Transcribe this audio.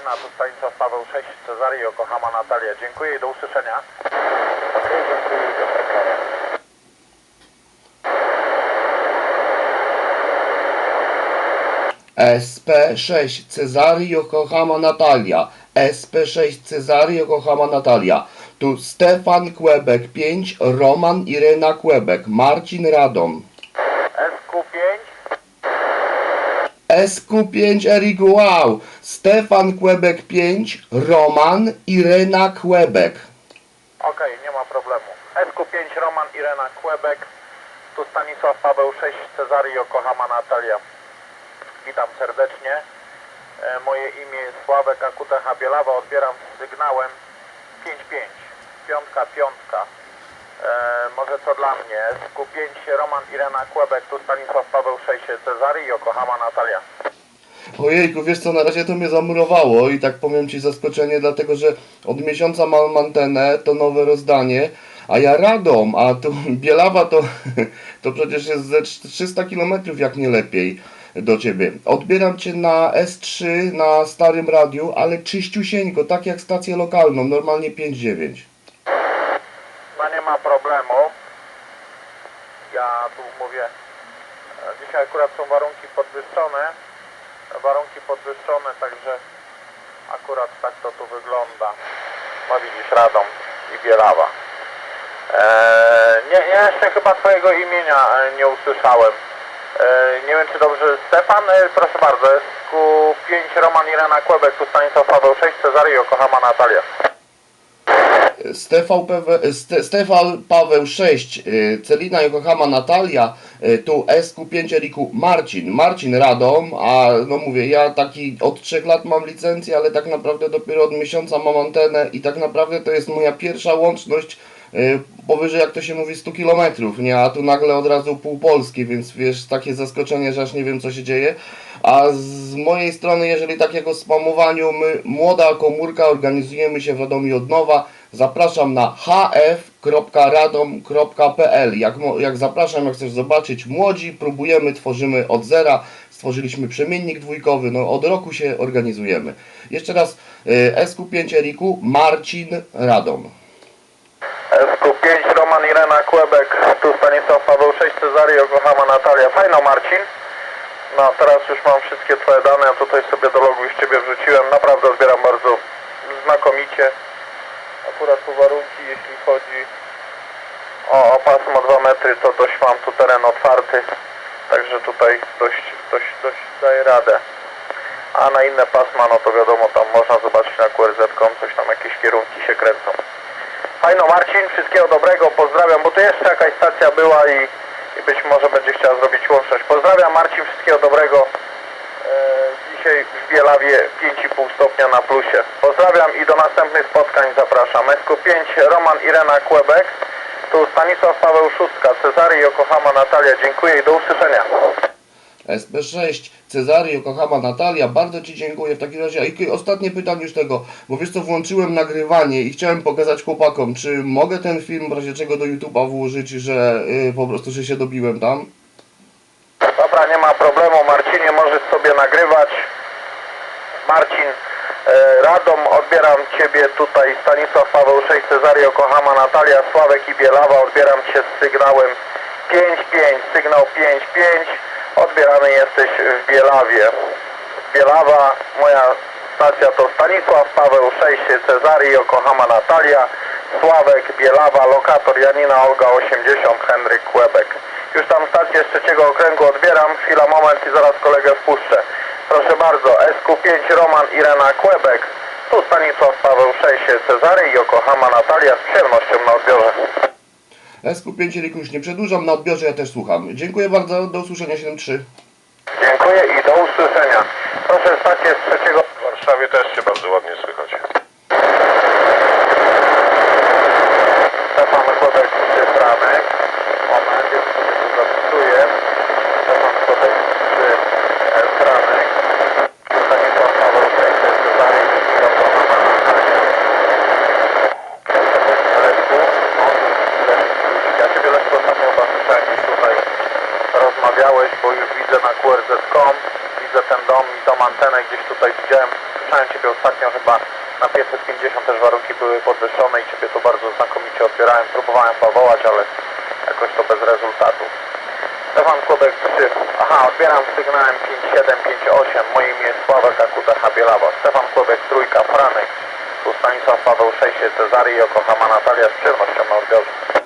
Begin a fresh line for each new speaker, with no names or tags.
Janina, tu Stanisław Paweł 6, Cezary Yokohama Natalia. Dziękuję i do usłyszenia.
Okej, dziękuję i do spotkania.
SP6 Cezary Yokohama Natalia. SP6 Cezary Yokohama Natalia. Tu Stefan Kłebek 5, Roman Irena Kłebek, Marcin Radom.
SQ5,
SQ5 Erik Wow, Stefan Kłebek 5, Roman Irena Kłebek.
okej, nie ma problemu. SQ5, Roman, Irena, Kłebek, tu Stanisław Paweł 6, Cezary Yokohama Natalia. Witam serdecznie. E, moje imię jest Sławek Akutecha Bielawa, odbieram z sygnałem 55, piątka, piątka. E, może co dla mnie, SQ5, Roman, Irena, Kłebek, tu Stanisław Paweł 6, Cezary Yokohama Natalia.
Ojejku, wiesz co, na razie to mnie zamurowało i tak powiem Ci zaskoczenie, dlatego że od miesiąca mam antenę, to nowe rozdanie, a ja Radom, a tu Bielawa to, to przecież jest ze 300 km jak nie lepiej do Ciebie. Odbieram Cię na S3 na starym radiu, ale czyściusieńko, tak jak stację lokalną, normalnie 5.9.
No nie ma problemu. Ja tu mówię, e, dzisiaj akurat są warunki podwyższone, warunki podwyższone, także akurat tak to tu wygląda. No widzisz, Radom i Bielawa. Eee, nie, jeszcze chyba twojego imienia e, nie usłyszałem. Eee, nie wiem czy dobrze, Stefan, e, proszę bardzo, SQ5 Roman Irena Kłebek, tu Stanisław Paweł 6, Cezary Yokohama Natalia.
Stefan, Paweł, Ste, Stefan Paweł 6, y, Celina Yokohama Natalia, y, tu SQ5 Eriku Marcin, Marcin Radom, a no mówię, ja taki od 3 lat mam licencję, ale tak naprawdę dopiero od miesiąca mam antenę i tak naprawdę to jest moja pierwsza łączność powyżej, jak to się mówi, 100 km, nie? A tu nagle od razu pół Polski, więc wiesz, takie zaskoczenie, że aż nie wiem co się dzieje. A z mojej strony, jeżeli tak jak o spamowaniu, my, młoda komórka, organizujemy się w Radomiu od nowa, zapraszam na hf.radom.pl. Jak, jak zapraszam, jak chcesz zobaczyć, młodzi, próbujemy, tworzymy od zera, stworzyliśmy przemiennik dwójkowy, no od roku się organizujemy. Jeszcze raz, y, SQ5 Eriku, Marcin Radom.
SQ5 Roman Irena Kłebek, tu Stanisław Paweł 6 Cezary Yokohama Natalia. Fajno Marcin. No teraz już mam wszystkie twoje dane, ja tutaj sobie do logu już ciebie wrzuciłem. Naprawdę odbieram bardzo znakomicie. Akurat tu warunki jeśli chodzi o, o pasmo 2 metry to dość mam tu teren otwarty. Także tutaj dość, dość, dość daję radę. A na inne pasma no to wiadomo tam można zobaczyć na QRZ.com coś tam jakieś kierunki się kręcą. Fajno Marcin, wszystkiego dobrego, pozdrawiam, bo tu jeszcze jakaś stacja była i, i być może będzie chciała zrobić łączność. Pozdrawiam Marcin, wszystkiego dobrego. E, dzisiaj w Bielawie 5,5 stopnia na plusie. Pozdrawiam i do następnych spotkań zapraszam. SQ5 Roman Irena Kłebek, tu Stanisław Paweł Szóstka, Cezary Yokohama Natalia, dziękuję i do usłyszenia.
SP6, Cezary, Yokohama, Natalia, bardzo Ci dziękuję w takim razie. I ostatnie pytanie już tego, bo wiesz co, włączyłem nagrywanie i chciałem pokazać chłopakom, czy mogę ten film w razie czego do YouTube'a włożyć, że y, po prostu, że się dobiłem tam?
Dobra, nie ma problemu Marcinie, możesz sobie nagrywać. Marcin, e, Radom, odbieram Ciebie tutaj, Stanisław Paweł 6, Cezary Yokohama, Natalia, Sławek i Bielawa, odbieram Cię z sygnałem 5-5, sygnał 5-5, odbierany jesteś w Bielawie. Bielawa, moja stacja to Stanisław Paweł 6, Cezary Yokohama, Natalia, Sławek, Bielawa, lokator Janina Olga 80, Henryk Kłebek. Już tam stację z trzeciego okręgu odbieram, chwila, moment i zaraz kolegę wpuszczę. Proszę bardzo, SQ5 Roman Irena Kłebek, tu Stanisław Paweł 6, Cezary Yokohama, Natalia z przyjemnością na odbiorze.
SQ5 Riku już nie przedłużam, na odbiorze ja też słucham. Dziękuję bardzo, do usłyszenia 7.3.
Dziękuję i do usłyszenia. Proszę stację z trzeciego...
W Warszawie też się bardzo ładnie słychać.
Stefan Kłebek trzy strony. Moment, już sobie tu zapisuję. Stefan Kłebek trzy e, strony. Stanisław Paweł Szejcy, Cezary Yokohama Natalia. Leszku, ja Ciebie Leszku ostatnio chyba słyszałem gdzieś tutaj rozmawiałeś, bo już widzę na QRZ.com, widzę ten dom i tą antenę gdzieś tutaj widziałem. słyszałem Ciebie ostatnio chyba na 550 też warunki były podwyższone i Ciebie to bardzo znakomicie odbierałem. Próbowałem powołać, ale jakoś to bez rezultatu. Stefan Kłobek 3. Aha, odbieram sygnałem 5758. Moje imię jest Sławek Akuta Bielawa. Stefan Kłobek, trójka, Franek. Tu Stanisław Paweł 6, Cezary, Yokohama, Natalia z przyjemnością na odbiorze.